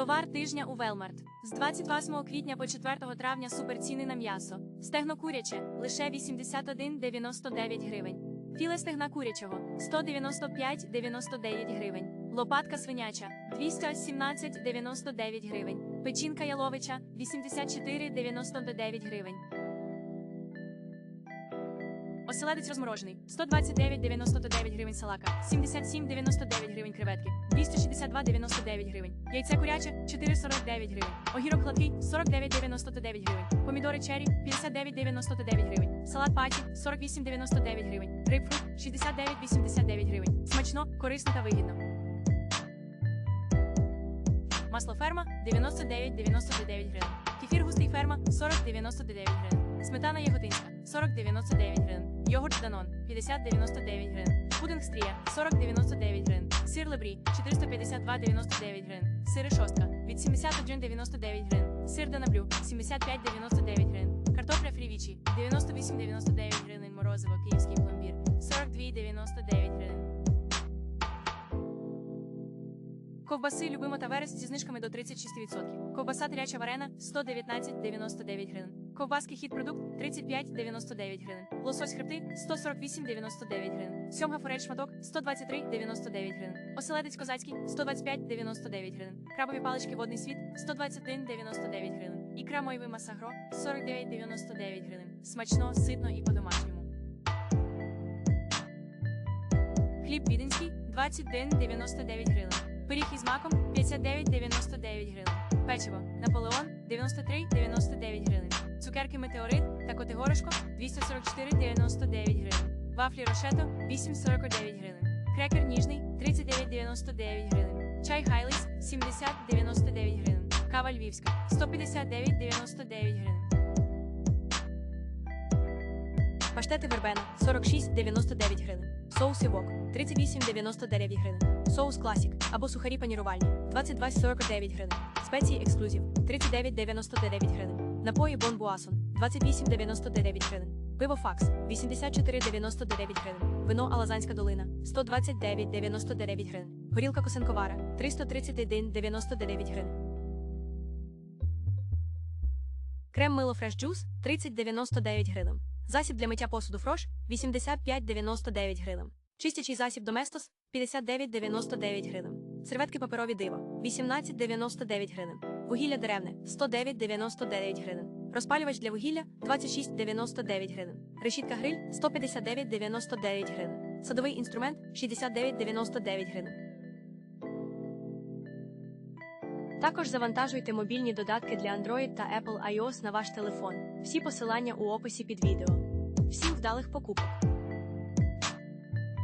Товар тижня у Велмарт. З 28 квітня по 4 травня суперціни на м'ясо. Стегно куряче лише 81,99 гривень. Філе стегна курячого 195,99 гривень. Лопатка свиняча 217,99 гривень. Печінка яловича 84,99 гривень. Оселедець розморожений 129,99 гривень салака, 77,99 гривень креветки, 262,99 гривень. Яйце куряче 4,49 гривень. Огірок гладкий 49,99 гривень. Помідори чері 59,99 гривень. Салат паті 48,99 гривень. Грейпфрут 69,89 гривень. Смачно, корисно та вигідно. Масло ферма 99,99 гривень. Кефір густий ферма 40,99 гривень. Сметана яготинська 40,99 гривень. Йогурт Данон 50,99 гривень. Пудинг стрія 40,99 гривень. Сир лебрі 452,99 гривень. Сири шостка від 71,99 гривень. Сир Данаблю 75,99 гривень. Картопля фрівічі 98,99 гривень. Морозиво київський пломбір 42,99 гривень. Ковбаси любимо та верес зі знижками до 36%. Ковбаса тряча варена 119,99 гривень. Ковбаски хід продукт 35,99 гривень. Лосось хребти 148,99 гривень. Сьомга форель шматок 123,99 гривень. Оселедець козацький 125,99 гривень. Крабові палички водний світ 121,99 гривень. Ікра мойви масагро 49,99 гривень. Смачно, ситно і по-домашньому. Хліб віденський 21,99 гривень. Пиріг із маком 59,99 гривень. Печиво Наполеон 93,99 гривень. Цукерки Метеорит та Котигорошко 244,99 гривень. Вафлі Рошето 8,49 гривень. Крекер ніжний 39,99 гривень. Чай Хайліс 70,99 гривень. Кава Львівська 159,99 гривень. Паштети вербена 46,99 гривень. Соус вок 38,99 гривень. Соус класік або сухарі панірувальні 22,49 гривень. Спеції ексклюзив 39,99 гривень. Напої Бон Буасон 28,99 гривень. Пиво Факс 84,99 гривень. Вино Алазанська долина 129,99 гривень. Горілка Косенковара 331,99 гривень. Крем мило Fresh Juice 30,99 гривень. Засіб для миття посуду Фрош 85,99 гривень. Чистячий засіб Доместос 59,99 гривень. Серветки паперові диво 18,99 гривень. Вугілля деревне 109,99 гривень. Розпалювач для вугілля 26,99 гривень. Решітка гриль 159,99 гривень. Садовий інструмент 69,99 гривень. Також завантажуйте мобільні додатки для Android та Apple iOS на ваш телефон. Всі посилання у описі під відео. Всім вдалих покупок!